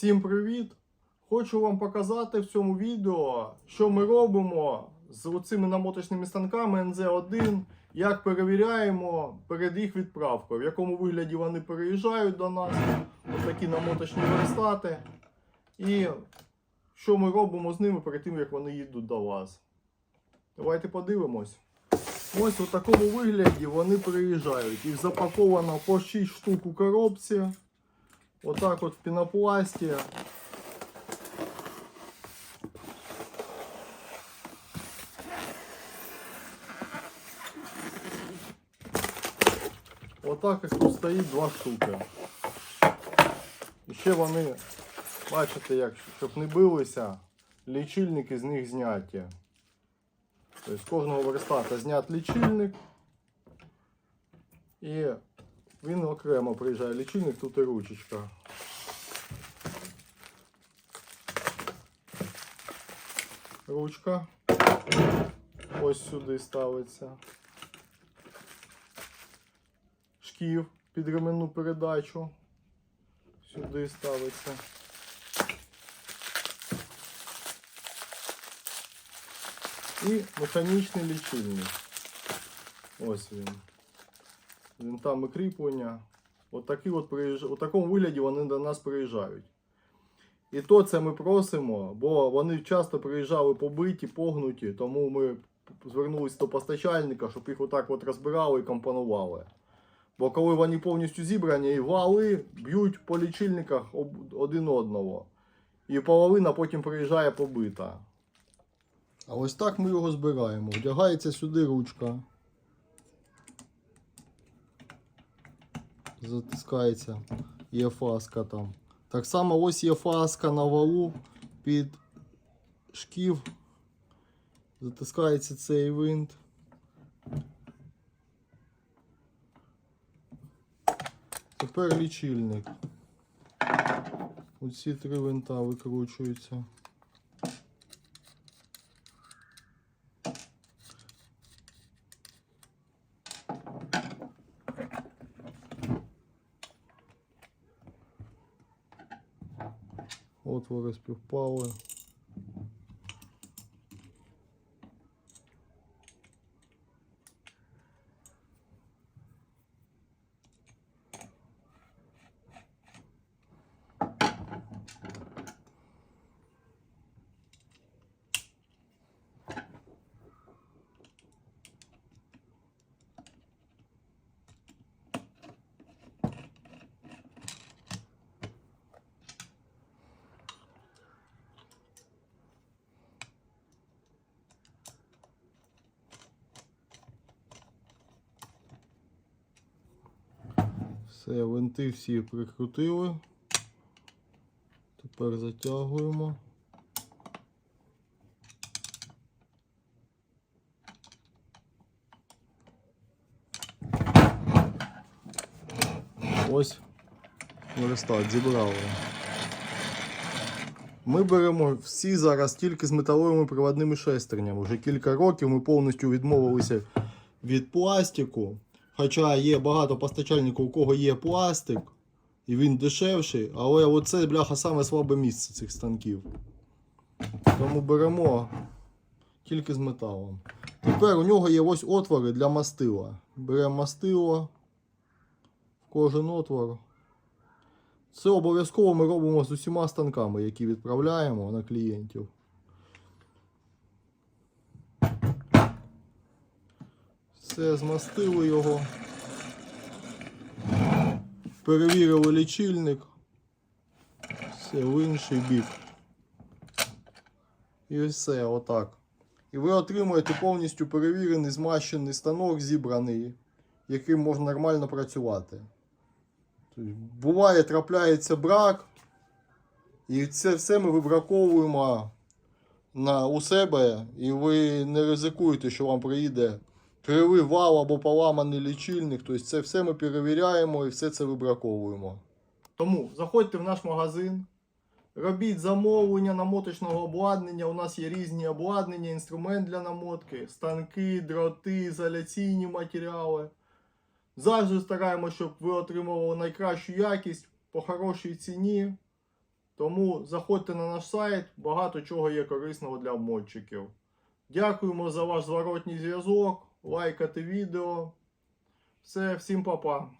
Всім привіт! Хочу вам показати в цьому відео, що ми робимо з цими намоточними станками NZ1, як перевіряємо перед їх відправкою, в якому вигляді вони переїжджають до нас, ось такі намоточні верстати, і що ми робимо з ними перед тим, як вони їдуть до вас. Давайте подивимось. Ось у такому вигляді вони приїжджають. Їх запаковано по 6 штук у коробці. Отак от в пінопласті. Отак їх тут стоїть два штуки. І ще вони, бачите, як, щоб не билися, лічильники з них зняті. Тобто з кожного верстата знят лічильник. І він окремо приїжджає лічильник, тут і ручечка. Ручка ось сюди ставиться. Шків під ременну передачу. Сюди ставиться. І механічний лічильник. Ось він. Він там і кріплення. От от. У такому вигляді вони до нас приїжджають. І то це ми просимо, бо вони часто приїжджали побиті, погнуті, тому ми звернулися до постачальника, щоб їх отак от розбирали і компонували. Бо коли вони повністю зібрані, і вали б'ють по лічильниках один одного. І половина потім приїжджає побита. А ось так ми його збираємо. Вдягається сюди ручка. Затискається. Є фаска там. Так само ось є фаска на валу під шків. Затискається цей винт. Тепер лічильник. Оці три винта викручуються. Отвори співпали. Все, винти всі прикрутили. Тепер затягуємо. Ось верстат зібрали. Ми беремо всі зараз тільки з металевими приводними шестернями. Вже кілька років ми повністю відмовилися від пластику. Хоча є багато постачальників, у кого є пластик, і він дешевший, але оце, бляха, саме слабе місце цих станків. Тому беремо тільки з металом. Тепер у нього є ось отвори для мастила. Беремо мастило в кожен отвор. Це обов'язково ми робимо з усіма станками, які відправляємо на клієнтів. Все, змастили його. Перевірили лічильник. Все, в інший бік. І все, отак. І ви отримуєте повністю перевірений, змащений станок, зібраний, яким можна нормально працювати. Тобто, буває, трапляється брак, і це все ми вибраковуємо на, у себе, і ви не ризикуєте, що вам приїде кривий вал або поламаний лічильник. Тобто це все ми перевіряємо і все це вибраковуємо. Тому заходьте в наш магазин, робіть замовлення намоточного обладнання. У нас є різні обладнання, інструмент для намотки, станки, дроти, ізоляційні матеріали. Завжди стараємося, щоб ви отримували найкращу якість по хорошій ціні. Тому заходьте на наш сайт, багато чого є корисного для обмотчиків. Дякуємо за ваш зворотній зв'язок, лайкати відео. Все, всім па-па.